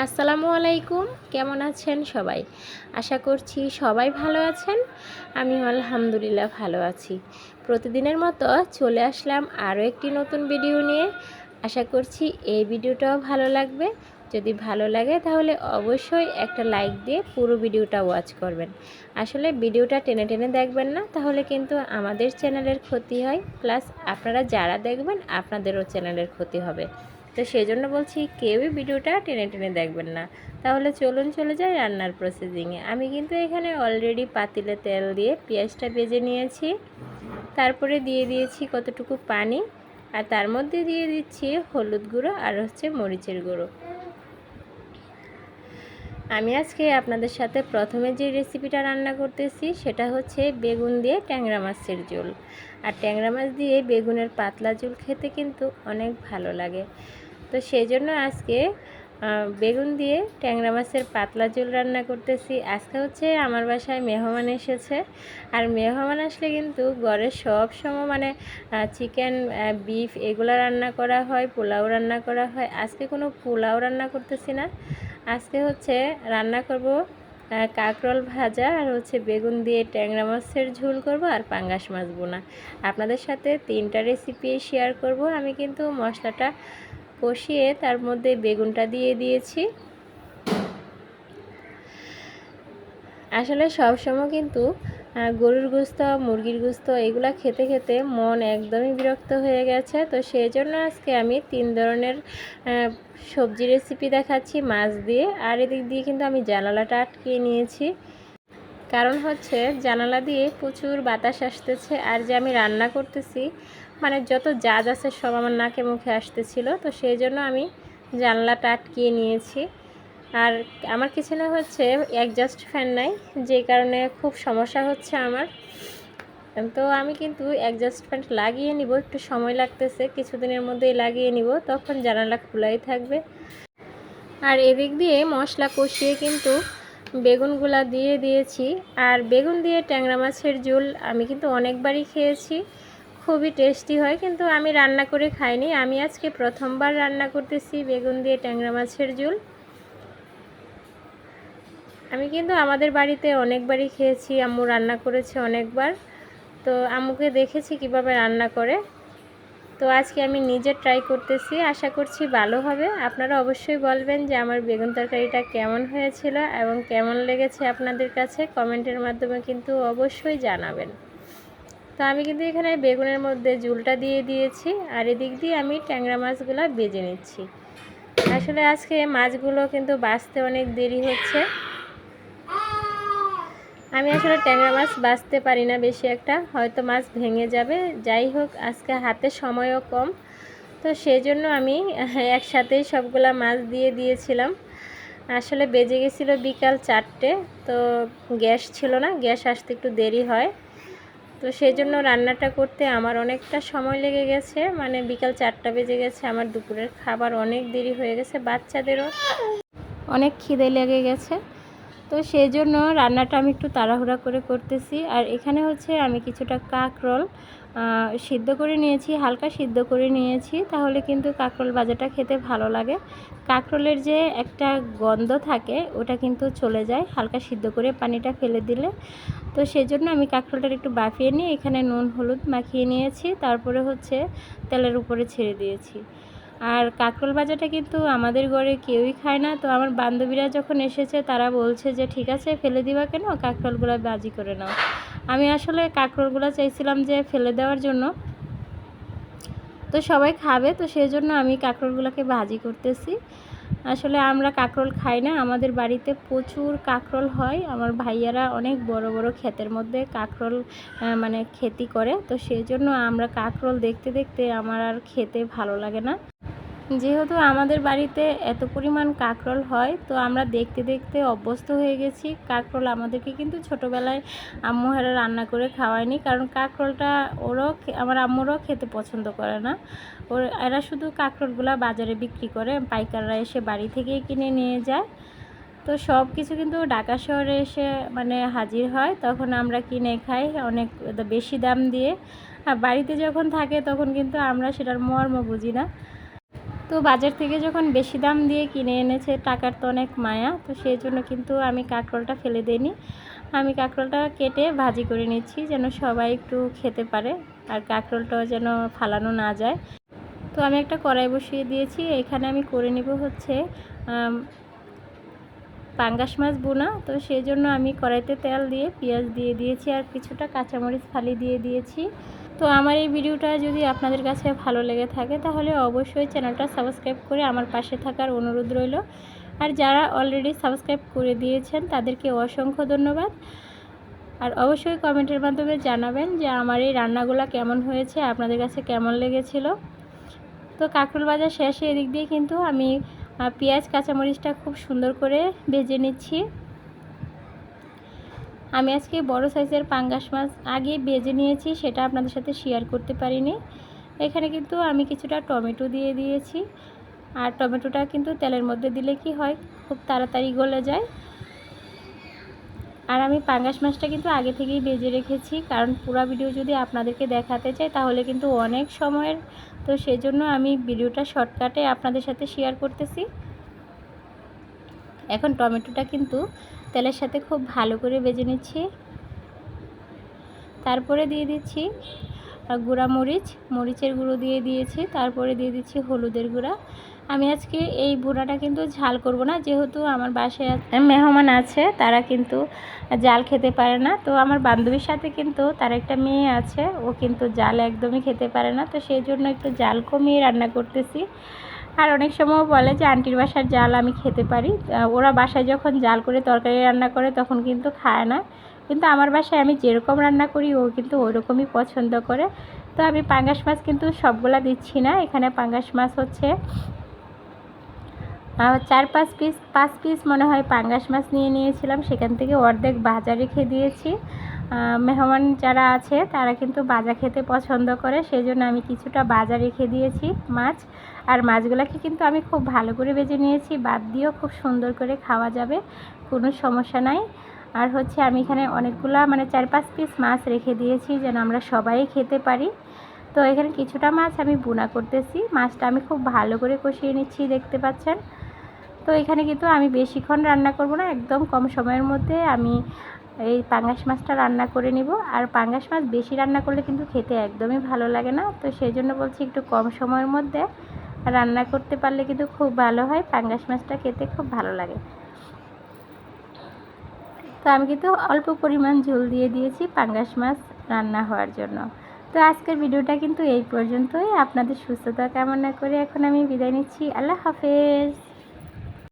আসসালামু আলাইকুম, কেমন আছেন সবাই? আশা করছি সবাই ভালো আছেন। আমি আলহামদুলিল্লাহ ভালো আছি। প্রতিদিনের মতো চলে আসলাম আরও একটি নতুন ভিডিও নিয়ে। আশা করছি এই ভিডিওটাও ভালো লাগবে। যদি ভালো লাগে তাহলে অবশ্যই একটা লাইক দিয়ে পুরো ভিডিওটা ওয়াচ করবেন। আসলে ভিডিওটা টেনে টেনে দেখবেন না, তাহলে কিন্তু আমাদের চ্যানেলের ক্ষতি হয়। প্লাস আপনারা যারা দেখবেন, আপনাদেরও চ্যানেলের ক্ষতি হবে। তো সেই জন্য বলছি কেউই ভিডিওটা টেনে টেনে দেখবেন না। তাহলে চলুন চলে যাই রান্নার প্রসেসিংয়ে আমি কিন্তু এখানে অলরেডি পাতিলে তেল দিয়ে পেঁয়াজটা ভেজে নিয়েছি। তারপরে দিয়ে দিয়েছি কতটুকু পানি। আর তার মধ্যে দিয়ে দিচ্ছি হলুদ গুঁড়ো আর হচ্ছে মরিচের গুঁড়ো। আমি আজকে আপনাদের সাথে প্রথমে যে রেসিপিটা রান্না করতেছি, সেটা হচ্ছে বেগুন দিয়ে ট্যাংরা মাছের ঝোল। আর ট্যাংরা মাছ দিয়ে বেগুনের পাতলা ঝোল খেতে কিন্তু অনেক ভালো লাগে। তো সেই জন্য আজকে বেগুন দিয়ে ট্যাংরা মাছের পাতলা ঝোল রান্না করতেছি। আজকে হচ্ছে আমার বাসায় মেহমান এসেছে। আর মেহমান আসলে কিন্তু ঘরের সব সময় মানে চিকেন বিফ এগুলো রান্না করা হয়, পোলাও রান্না করা হয়। আজকে কোনো পোলাও রান্না করতেছি না। আজকে হচ্ছে রান্না করব কাঁকরোল ভাজা আর হচ্ছে বেগুন দিয়ে ট্যাংরা মাছের ঝোল করব আর পাঙ্গাস মাছ বোনা আপনাদের সাথে তিনটা রেসিপি শেয়ার করব। আমি কিন্তু মশলাটা কষিয়ে তার মধ্যে বেগুনটা দিয়ে দিয়েছি। আসলে সব সময় কিন্তু গরুর গুস্ত, মুরগির গুস্ত এগুলো খেতে খেতে মন একদমই বিরক্ত হয়ে গেছে। তো সেই জন্য আজকে আমি তিন ধরনের সবজি রেসিপি দেখাচ্ছি, মাছ দিয়ে। আর এদিক দিয়ে কিন্তু আমি জানালাটা আটকিয়ে নিয়েছি। কারণ হচ্ছে জানালা দিয়ে প্রচুর বাতাস আসতেছে। আর যে আমি রান্না করতেছি মানে যত জাজ আছে সব আমার নাকে মুখে আসতেছিল, তো সেই জন্য আমি জানলাটা আটকিয়ে নিয়েছি। আর আমার কিচেনে হচ্ছে অ্যাডজাস্ট ফ্যান নাই, যে কারণে খুব সমস্যা হচ্ছে আমার। তো আমি কিন্তু অ্যাডজাস্ট ফ্যান লাগিয়ে নিব, একটু সময় লাগতেছে, কিছুদিনের মধ্যেই লাগিয়ে নিব, তখন জানালা খোলাই থাকবে। আর এদিক দিয়ে মশলা কষিয়ে কিন্তু বেগুনগুলা দিয়ে দিয়েছি, আর বেগুন দিয়ে ট্যাংরা মাছের ঝোল আমি কিন্তু অনেকবারই খেয়েছি। খুবই টেস্টি হয়, কিন্তু আমি রান্না করে খাইনি। আমি আজকে প্রথমবার রান্না করতেছি বেগুন দিয়ে ট্যাংরা মাছের ঝোল। আমি কিন্তু আমাদের বাড়িতে অনেকবারই খেয়েছি, আম্মু রান্না করেছে অনেকবার। তো আম্মুকে দেখেছি কীভাবে রান্না করে। তো আজকে আমি নিজে ট্রাই করতেছি, আশা করছি ভালো হবে। আপনারা অবশ্যই বলবেন যে আমার বেগুন তরকারিটা কেমন হয়েছিল এবং কেমন লেগেছে আপনাদের কাছে। কমেন্টের মাধ্যমে কিন্তু অবশ্যই জানাবেন। তো আমি কিন্তু এখানে বেগুনের মধ্যে জুলটা দিয়ে দিয়েছি আর এদিক দিয়ে আমি ট্যাংরা মাছগুলো বেজে নিচ্ছি। আসলে আজকে মাছগুলো কিন্তু বাঁচতে অনেক দেরি হচ্ছে। আমি আসলে ট্যাংরা মাছ বাঁচতে পারি না বেশি একটা, হয়তো মাছ ভেঙে যাবে। যাই হোক, আজকে হাতে সময়ও কম, তো সেই জন্য আমি একসাথেই সবগুলা মাছ দিয়ে দিয়েছিলাম। আসলে বেজে গেছিল বিকাল চারটে, তো গ্যাস ছিল না, গ্যাস আসতে একটু দেরি হয়। তো সেই জন্য রান্নাটা করতে আমার অনেকটা সময় লেগে গেছে। মানে বিকাল চারটা বেজে গেছে, আমার দুপুরের খাবার অনেক দেরি হয়ে গেছে, বাচ্চাদেরও অনেক খিদে লেগে গেছে। তো সেই জন্য রান্নাটা আমি একটু তাড়াহুড়া করে করতেছি। আর এখানে হচ্ছে আমি কিছুটা কাকরোল সিদ্ধ করে নিয়েছি, হালকা সিদ্ধ করে নিয়েছি, তাহলে কিন্তু কাকরোল ভাজাটা খেতে ভালো লাগে। কাকরোলের যে একটা গন্ধ থাকে, ওটা কিন্তু চলে যায়, হালকা সিদ্ধ করে পানিটা ফেলে দিলে। তো সেই জন্য আমি কাকরোলটা একটু বাফিয়ে নিয়ে এখানে নুন, হলুদ মাখিয়ে নিয়েছি। তারপরে হচ্ছে তেলের উপরে ছেড়ে দিয়েছি। আর কাঁকরোল ভাজাটা কিন্তু আমাদের ঘরে কেউই খায় না। তো আমার বান্ধবীরা যখন এসেছে, তারা বলছে যে, ঠিক আছে, ফেলে দিবা কেন? কাঁকরোলগুলো বাজি করে নাও। আমি আসলে কাঁকরোলগুলো চাইছিলাম যে, ফেলে দেওয়ার জন্য। তো সবাই খাবে, তো সেই জন্য আমি কাঁকরোলগুলোকে ভাজি করতেছি। আসলে আমরা কাঁকরোল খাই না, আমাদের বাড়িতে প্রচুর কাঁকরোল হয়। আমার ভাইয়ারা অনেক বড় বড় ক্ষেতের মধ্যে কাঁকরোল মানে খেতি করে। তো সেই জন্য আমরা কাঁকরোল দেখতে দেখতে আমার আর খেতে ভালো লাগে না। যেহেতু আমাদের বাড়িতে এত পরিমাণ কাঁকরোল হয়, তো আমরা দেখতে দেখতে অভ্যস্ত হয়ে গেছি। কাঁকরোল আমাদেরকে কিন্তু ছোটোবেলায় আম্মু আম্মুহারা রান্না করে খাওয়ায়নি, কারণ কাঁকরোলটা ওরাও আমার আম্মুরাও খেতে পছন্দ করে না। ওর, এরা শুধু কাঁকরোলগুলা বাজারে বিক্রি করে, পাইকাররা এসে বাড়ি থেকেই কিনে নিয়ে যায়। তো সব কিছু কিন্তু ঢাকা শহরে এসে মানে হাজির হয়, তখন আমরা কিনে খাই অনেক বেশি দাম দিয়ে। আর বাড়িতে যখন থাকে তখন কিন্তু আমরা সেটার মর্ম বুঝি না। তো বাজার থেকে যখন বেশি দাম দিয়ে কিনে এনেছে, টাকার তো অনেক মায়া, তো সেই জন্য কিন্তু আমি কাঁকরোলটা ফেলে দিইনি। আমি কাঁকরোলটা কেটে ভাজি করে নিচ্ছি যেন সবাই একটু খেতে পারে আর কাঁকরোলটাও যেন ফালানো না যায়। তো আমি একটা কড়াই বসিয়ে দিয়েছি, এখানে আমি করে নিব হচ্ছে পাঙ্গাস মাছ বোনা তো সেই জন্য আমি কড়াইতে তেল দিয়ে, পেঁয়াজ দিয়ে দিয়েছি আর কিছুটা কাঁচামরিচ ফালি দিয়ে দিয়েছি। তো আমার এই ভিডিওটা যদি আপনাদের কাছে ভালো লেগে থাকে, তাহলে অবশ্যই চ্যানেলটা সাবস্ক্রাইব করে আমার পাশে থাকার অনুরোধ রইল। আর যারা অলরেডি সাবস্ক্রাইব করে দিয়েছেন, তাদেরকে অসংখ্য ধন্যবাদ। আর অবশ্যই কমেন্টের মাধ্যমে জানাবেন যে আমার এই রান্নাগুলো কেমন হয়েছে, আপনাদের কাছে কেমন লেগেছিল। তো কাঁকরোল বাজার শেষে এদিক দিয়ে কিন্তু আমি পেঁয়াজ, কাঁচামরিচটা খুব সুন্দর করে ভেজে নিচ্ছি। আমি আজকে বড় সাইজের পাঙ্গাস মাছ আগে ভেজে নিয়েছি, সেটা আপনাদের সাথে শেয়ার করতে পারিনি। এখানে কিন্তু আমি কিছুটা টমেটো দিয়ে দিয়েছি। আর টমেটোটা কিন্তু তেলের মধ্যে দিলে কি হয়, খুব তাড়াতাড়ি গলে যায়। আর আমি পাঙ্গাস মাছটা কিন্তু আগে থেকেই ভেজে রেখেছি, কারণ পুরো ভিডিও যদি আপনাদেরকে দেখাতে চাই, তাহলে কিন্তু অনেক সময়ের। তো সেজন্য আমি ভিডিওটা শর্টকাটে আপনাদের সাথে শেয়ার করতেছি। এখন টমেটোটা কিন্তু তেলের সাথে খুব ভালো করে বেজে নিচ্ছি। তারপরে দিয়ে দিচ্ছি গুঁড়া মরিচ। মরিচের গুঁড়ো দিয়ে দিয়েছি, তারপরে দিয়ে দিচ্ছি হলুদের গুঁড়া। আমি আজকে এই ভুনাটা কিন্তু ঝাল করব না, যেহেতু আমার বাসায় মেহমান আছে, তারা কিন্তু জাল খেতে পারে না। তো আমার বান্ধবীর সাথে কিন্তু তার একটা মেয়ে আছে, ও কিন্তু জাল একদমই খেতে পারে না। তো সেই জন্য একটু জাল কমিয়ে রান্না করতেছি। আর অনেক সময় বলে যে, আন্টির বাসার জাল আমি খেতে পারি। ওরা বাসায় যখন জাল করে তরকারি রান্না করে তখন কিন্তু খায় না। কিন্তু আমার বাসায় আমি যেরকম রান্না করি, ও কিন্তু ওরকমই পছন্দ করে। তো আমি পাঙ্গাস মাছ কিন্তু সবগুলা দিচ্ছি না। এখানে পাঙ্গাস মাছ হচ্ছে চার পাঁচ পিস পাঁচ পিস মনে হয় পাঙ্গাস মাছ নিয়ে নিয়েছিলাম। সেখান থেকে অর্ধেক ভাজা রেখে দিয়েছি। মেহমান যারা আছে, তারা কিন্তু বাজা খেতে পছন্দ করে সেই জন্য আমি কিছুটা বাজা রেখে দিয়েছি মাছ। আর মাছগুলোকে কিন্তু আমি খুব ভালো করে ভেজে নিয়েছি, বাদ দিয়েও খুব সুন্দর করে খাওয়া যাবে, কোনো সমস্যা নাই। আর হচ্ছে আমি এখানে অনেকগুলা মানে চার পাঁচ পিস মাছ রেখে দিয়েছি, যেন আমরা সবাই খেতে পারি। তো এখানে কিছুটা মাছ আমি বুনা করতেছি, মাছটা আমি খুব ভালো করে কষিয়ে নিচ্ছি, দেখতে পাচ্ছেন। তো এখানে কিন্তু আমি বেশিক্ষণ রান্না করব না, একদম কম সময়ের মধ্যে আমি এই পাঙ্গাস মাছটা রান্না করে নিব। আর পাঙ্গাস মাছ বেশি রান্না করলে কিন্তু খেতে একদমই ভালো লাগে না। তো সেই জন্য বলছি একটু কম সময়ের মধ্যে রান্না করতে পারলে কিন্তু খুব ভালো হয়। পাঙ্গাস মাছটা খেতে খুব ভালো লাগে। তো আমি কিন্তু অল্প পরিমাণ ঝোল দিয়ে দিয়েছি পাঙ্গাস মাছ রান্না হওয়ার জন্য। তো আজকের ভিডিওটা কিন্তু এই পর্যন্তই। আপনাদের সুস্থতা কামনা করে এখন আমি বিদায় নিচ্ছি। আল্লাহ হাফেজ।